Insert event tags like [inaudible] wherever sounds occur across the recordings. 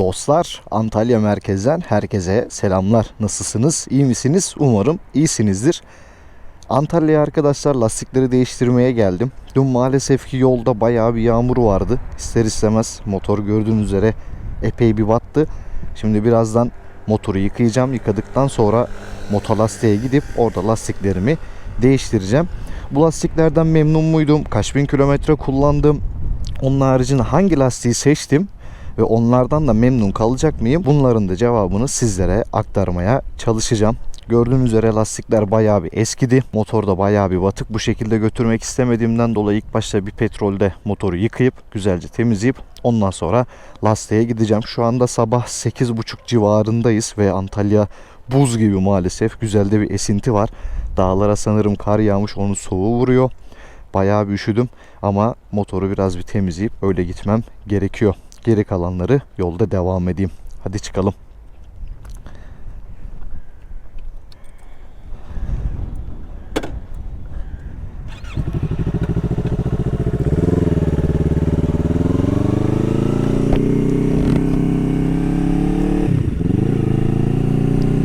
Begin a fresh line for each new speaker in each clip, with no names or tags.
Dostlar Antalya merkezden herkese selamlar. Nasılsınız? İyi misiniz? Umarım iyisinizdir. Antalya'ya arkadaşlar lastikleri değiştirmeye geldim. Dün maalesef ki yolda bayağı bir yağmur vardı. İster istemez motor gördüğünüz üzere epey bir battı. Şimdi birazdan motoru yıkayacağım. Yıkadıktan sonra motolastiğe gidip orada lastiklerimi değiştireceğim. Bu lastiklerden memnun muydum? Kaç bin kilometre kullandım? Onun haricinde hangi lastiği seçtim? Ve onlardan da memnun kalacak mıyım? Bunların da cevabını sizlere aktarmaya çalışacağım. Gördüğünüz üzere lastikler bayağı bir eskidi. Motor da bayağı bir batık. Bu şekilde götürmek istemediğimden dolayı ilk başta bir petrolde motoru yıkayıp güzelce temizleyip ondan sonra lastiğe gideceğim. Şu anda sabah 8.30 civarındayız ve Antalya buz gibi maalesef. Güzel de bir esinti var. Dağlara sanırım kar yağmış onun soğuğu vuruyor. Bayağı bir üşüdüm ama motoru biraz bir temizleyip öyle gitmem gerekiyor. Geri kalanları yolda devam edeyim. Hadi çıkalım.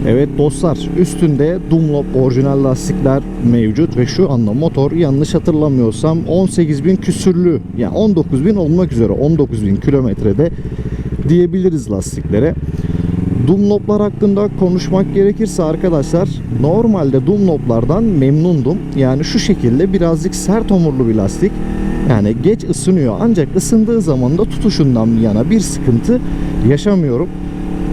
Evet dostlar üstünde Dunlop orijinal lastikler mevcut ve şu anda motor yanlış hatırlamıyorsam 18.000 küsürlü yani 19.000 olmak üzere 19.000 kilometrede diyebiliriz lastiklere. Dunloplar hakkında konuşmak gerekirse arkadaşlar normalde Dunloplardan memnundum. Yani şu şekilde birazcık sert omurlu bir lastik. Yani geç ısınıyor ancak ısındığı zaman da tutuşundan yana bir sıkıntı yaşamıyorum.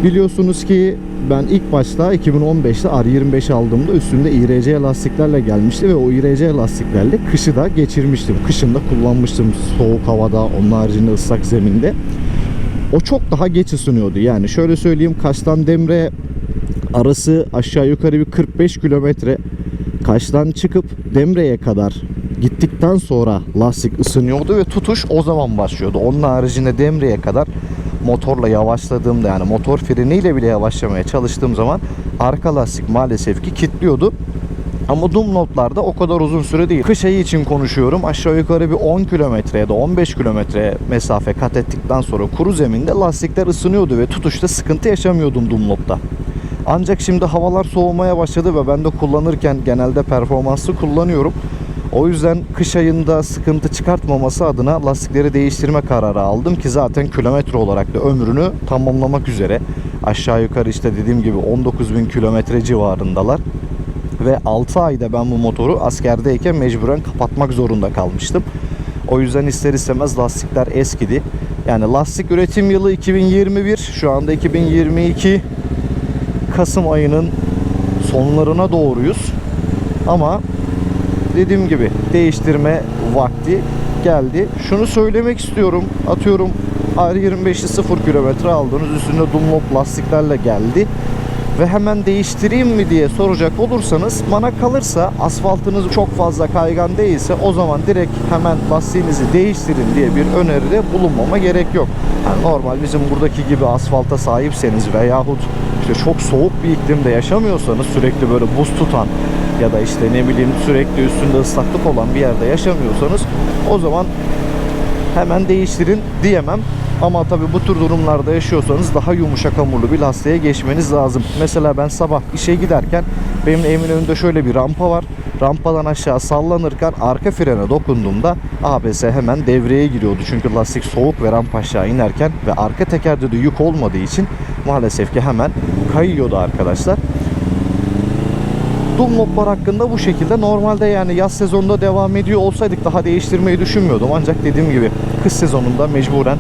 Biliyorsunuz ki ben ilk başta 2015'te R25 aldığımda üstünde IRC lastiklerle gelmişti ve o IRC lastiklerle kışı da geçirmiştim. Kışında kullanmıştım soğuk havada, onun haricinde ıslak zeminde. O çok daha geç ısınıyordu. Yani şöyle söyleyeyim Kaş'tan Demre arası aşağı yukarı bir 45 kilometre. Kaş'tan çıkıp Demre'ye kadar gittikten sonra lastik ısınıyordu ve tutuş o zaman başlıyordu. Onun haricinde Demre'ye kadar motorla yavaşladığımda yani motor freniyle bile yavaşlamaya çalıştığım zaman arka lastik maalesef ki kilitliyordu. Ama Dunlop'larda o kadar uzun süre değil. Kış ayı için konuşuyorum. Aşağı yukarı bir 10 kilometre ya da 15 kilometre mesafe kat ettikten sonra kuru zeminde lastikler ısınıyordu ve tutuşta sıkıntı yaşamıyordum Dunlop'ta. Ancak şimdi havalar soğumaya başladı ve ben de kullanırken genelde performanslı kullanıyorum. O yüzden kış ayında sıkıntı çıkartmaması adına lastikleri değiştirme kararı aldım ki zaten kilometre olarak da ömrünü tamamlamak üzere. Aşağı yukarı işte dediğim gibi 19.000 kilometre civarındalar. Ve 6 ayda ben bu motoru askerdeyken mecburen kapatmak zorunda kalmıştım. O yüzden ister istemez lastikler eskidi. Yani lastik üretim yılı 2021, şu anda 2022 Kasım ayının sonlarına doğruyuz. Ama dediğim gibi değiştirme vakti geldi. Şunu söylemek istiyorum. Atıyorum R25'i 0 kilometre aldınız. Üstünde Dunlop lastiklerle geldi. Ve hemen değiştireyim mi diye soracak olursanız bana kalırsa asfaltınız çok fazla kaygan değilse o zaman direkt hemen lastiğinizi değiştirin diye bir öneride bulunmama gerek yok. Yani normal bizim buradaki gibi asfalta sahipseniz veyahut işte çok soğuk bir iklimde yaşamıyorsanız sürekli böyle buz tutan ya da işte ne bileyim sürekli üstünde ıslaklık olan bir yerde yaşamıyorsanız o zaman hemen değiştirin diyemem. Ama tabii bu tür durumlarda yaşıyorsanız daha yumuşak hamurlu bir lastiğe geçmeniz lazım. Mesela ben sabah işe giderken benim evimin önünde şöyle bir rampa var. Rampadan aşağı sallanırken arka frene dokunduğumda ABS hemen devreye giriyordu. Çünkü lastik soğuk ve rampa aşağı inerken ve arka tekerde de yük olmadığı için maalesef ki hemen kayıyordu arkadaşlar. Dunlop'lar hakkında bu şekilde. Normalde yani yaz sezonunda devam ediyor olsaydık daha değiştirmeyi düşünmüyordum. Ancak dediğim gibi kış sezonunda mecburen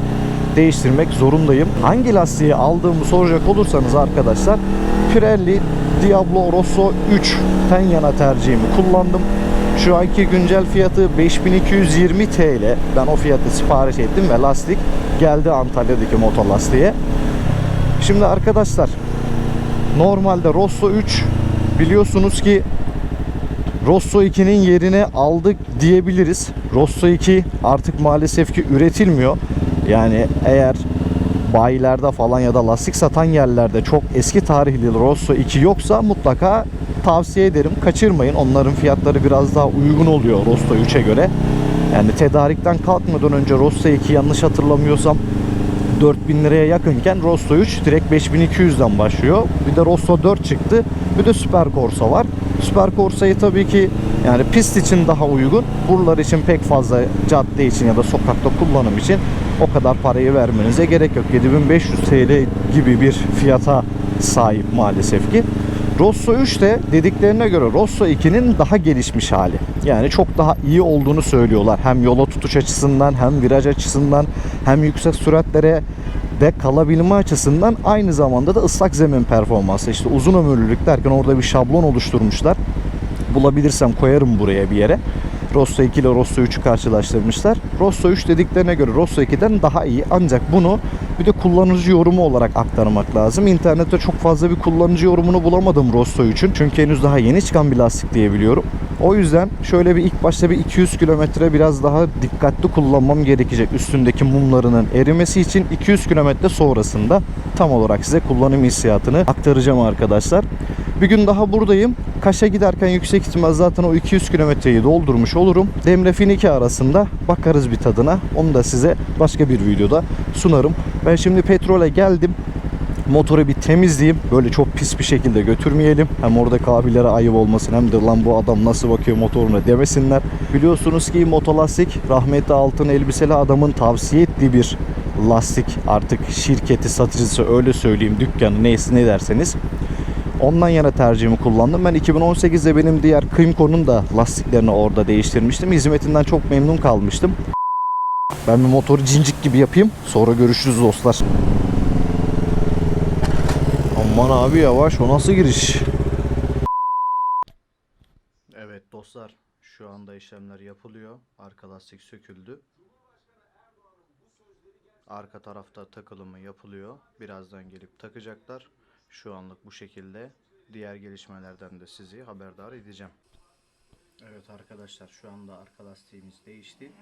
değiştirmek zorundayım. Hangi lastiği aldığımı soracak olursanız arkadaşlar Pirelli Diablo Rosso 3'ten yana tercihimi kullandım. Şu anki güncel fiyatı 5220 TL. Ben o fiyatı sipariş ettim ve lastik geldi Antalya'daki motor lastiğe. Şimdi arkadaşlar normalde Rosso 3 biliyorsunuz ki Rosso 2'nin yerine aldık diyebiliriz. Rosso 2 artık maalesef ki üretilmiyor. Yani eğer bayilerde falan ya da lastik satan yerlerde çok eski tarihli Rosso 2 yoksa mutlaka tavsiye ederim. Kaçırmayın. Onların fiyatları biraz daha uygun oluyor Rosso 3'e göre. Yani tedarikten kalkmadan önce Rosso 2 yanlış hatırlamıyorsam 4000 liraya yakınken Rosso 3 direkt 5200'den başlıyor. Bir de Rosso 4 çıktı. Bir de Super Corsa var. Süper Corsa'yı tabii ki yani pist için daha uygun. Buralar için pek fazla cadde için ya da sokakta kullanım için o kadar parayı vermenize gerek yok. 7500 TL gibi bir fiyata sahip maalesef ki. Rosso 3 de dediklerine göre Rosso 2'nin daha gelişmiş hali. Yani çok daha iyi olduğunu söylüyorlar. Hem yola tutuş açısından hem viraj açısından hem yüksek süratlere de kalabilme açısından aynı zamanda da ıslak zemin performansı. İşte uzun ömürlülük derken orada bir şablon oluşturmuşlar. Bulabilirsem koyarım buraya bir yere. Rosso 2 ile Rosso 3'ü karşılaştırmışlar. Rosso 3 dediklerine göre Rosso 2'den daha iyi. Ancak bunu bir de kullanıcı yorumu olarak aktarmak lazım. İnternette çok fazla bir kullanıcı yorumunu bulamadım Rosso 3'ün. Çünkü henüz daha yeni çıkan bir lastik diye biliyorum. O yüzden şöyle bir ilk başta bir 200 kilometre biraz daha dikkatli kullanmam gerekecek. Üstündeki mumlarının erimesi için 200 kilometre sonrasında tam olarak size kullanım hissiyatını aktaracağım arkadaşlar. Bir gün daha buradayım. Kaş'a giderken yüksek ihtimal zaten o 200 kilometreyi doldurmuş olurum. Demre Finike arasında bakarız bir tadına. Onu da size başka bir videoda sunarım. Ben şimdi petrole geldim. Motoru bir temizleyeyim. Böyle çok pis bir şekilde götürmeyelim. Hem oradaki abilere ayıp olmasın hem de lan bu adam nasıl bakıyor motoruna demesinler. Biliyorsunuz ki motolastik rahmetli altın elbiseli adamın tavsiye ettiği bir lastik artık şirketi satıcısı öyle söyleyeyim dükkanı neyse ne derseniz. Ondan yana tercihimi kullandım. Ben 2018'de benim diğer Klimco'nun da lastiklerini orada değiştirmiştim. Hizmetinden çok memnun kalmıştım. Ben bir motoru cincik gibi yapayım. Sonra görüşürüz dostlar. Aman abi yavaş o nasıl giriş? Evet dostlar şu anda işlemler yapılıyor. Arka lastik söküldü. Arka tarafta takılımı yapılıyor. Birazdan gelip takacaklar. Şu anlık bu şekilde. Diğer gelişmelerden de sizi haberdar edeceğim. Evet arkadaşlar şu anda arka lastiğimiz değişti.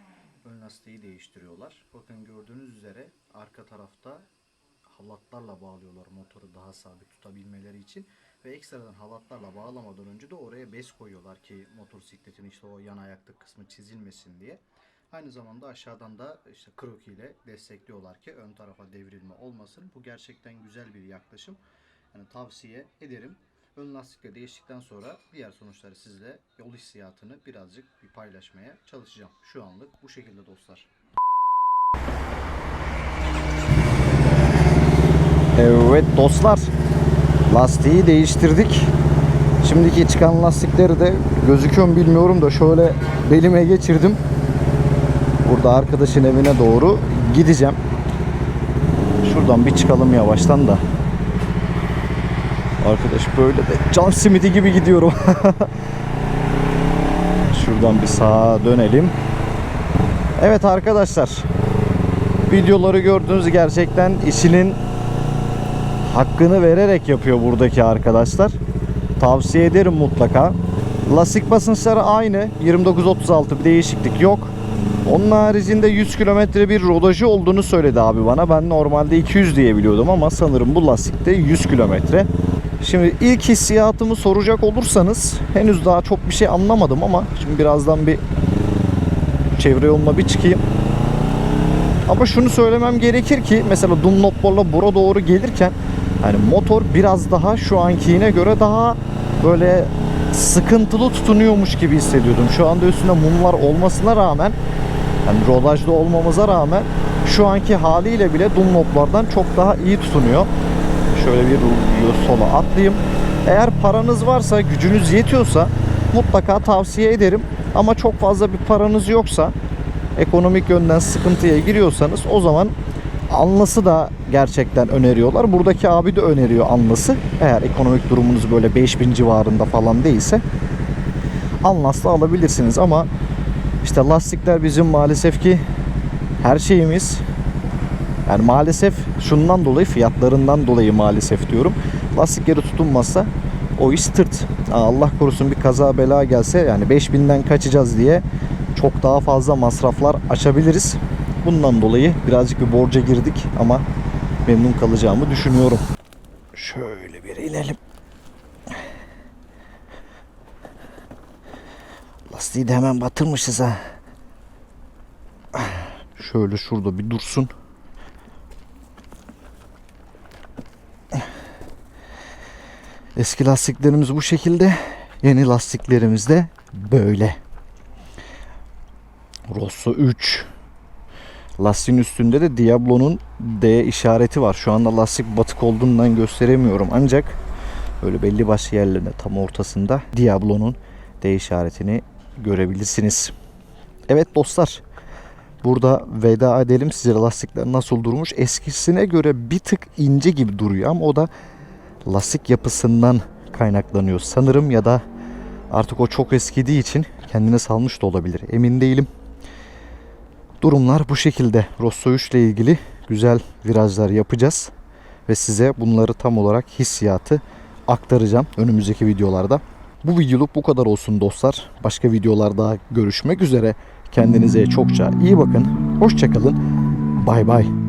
Ön lastiği değiştiriyorlar. Bakın gördüğünüz üzere arka tarafta halatlarla bağlıyorlar motoru daha sabit tutabilmeleri için. Ve ekstradan halatlarla bağlamadan önce de oraya bez koyuyorlar ki motosikletin işte o yan ayaklık kısmı çizilmesin diye. Aynı zamanda aşağıdan da işte kroki ile destekliyorlar ki ön tarafa devrilme olmasın. Bu gerçekten güzel bir yaklaşım. Yani tavsiye ederim. Ön lastikle değiştikten sonra diğer sonuçları sizle yol hissiyatını birazcık bir paylaşmaya çalışacağım. Şu anlık bu şekilde dostlar. Evet dostlar. Lastiği değiştirdik. Şimdiki çıkan lastikleri de gözüküyor mu bilmiyorum da şöyle belime geçirdim. Burada arkadaşın evine doğru gideceğim. Şuradan bir çıkalım yavaştan da. Arkadaş böyle de can simidi gibi gidiyorum. [laughs] Şuradan bir sağa dönelim. Evet arkadaşlar. Videoları gördüğünüz gerçekten işinin hakkını vererek yapıyor buradaki arkadaşlar. Tavsiye ederim mutlaka. Lastik basınçları aynı. 29-36 bir değişiklik yok. Onun haricinde 100 kilometre bir rodajı olduğunu söyledi abi bana. Ben normalde 200 diye biliyordum ama sanırım bu lastikte 100 kilometre. Şimdi ilk hissiyatımı soracak olursanız henüz daha çok bir şey anlamadım ama şimdi birazdan bir çevre yoluna bir çıkayım. Ama şunu söylemem gerekir ki mesela Dunlop'larla bura doğru gelirken hani motor biraz daha şu ankiine göre daha böyle sıkıntılı tutunuyormuş gibi hissediyordum. Şu anda üstünde mumlar olmasına rağmen yani rodajda olmamıza rağmen şu anki haliyle bile Dunlop'lardan çok daha iyi tutunuyor. Şöyle bir sola atlayayım. Eğer paranız varsa, gücünüz yetiyorsa mutlaka tavsiye ederim. Ama çok fazla bir paranız yoksa, ekonomik yönden sıkıntıya giriyorsanız o zaman Anlas'ı da gerçekten öneriyorlar. Buradaki abi de öneriyor Anlas'ı. Eğer ekonomik durumunuz böyle 5000 civarında falan değilse Anlas'la alabilirsiniz ama işte lastikler bizim maalesef ki her şeyimiz. Yani maalesef şundan dolayı fiyatlarından dolayı maalesef diyorum. Lastikleri tutunmazsa o iş tırt. Allah korusun bir kaza bela gelse yani 5000'den kaçacağız diye çok daha fazla masraflar açabiliriz. Bundan dolayı birazcık bir borca girdik ama memnun kalacağımı düşünüyorum. Şöyle bir inelim. Lastiği de hemen batırmışız ha. Şöyle şurada bir dursun. Eski lastiklerimiz bu şekilde. Yeni lastiklerimiz de böyle. Rosso 3 Lastiğin üstünde de Diablo'nun D işareti var. Şu anda lastik batık olduğundan gösteremiyorum. Ancak böyle belli başlı yerlerinde tam ortasında Diablo'nun D işaretini görebilirsiniz. Evet dostlar. Burada veda edelim. Size lastikler nasıl durmuş? Eskisine göre bir tık ince gibi duruyor ama o da lastik yapısından kaynaklanıyor sanırım ya da artık o çok eskidiği için kendine salmış da olabilir. Emin değilim. Durumlar bu şekilde. Rosso 3 ile ilgili güzel virajlar yapacağız ve size bunları tam olarak hissiyatı aktaracağım önümüzdeki videolarda. Bu videoluk bu kadar olsun dostlar. Başka videolarda görüşmek üzere. Kendinize çokça iyi bakın. Hoşçakalın. Bay bay.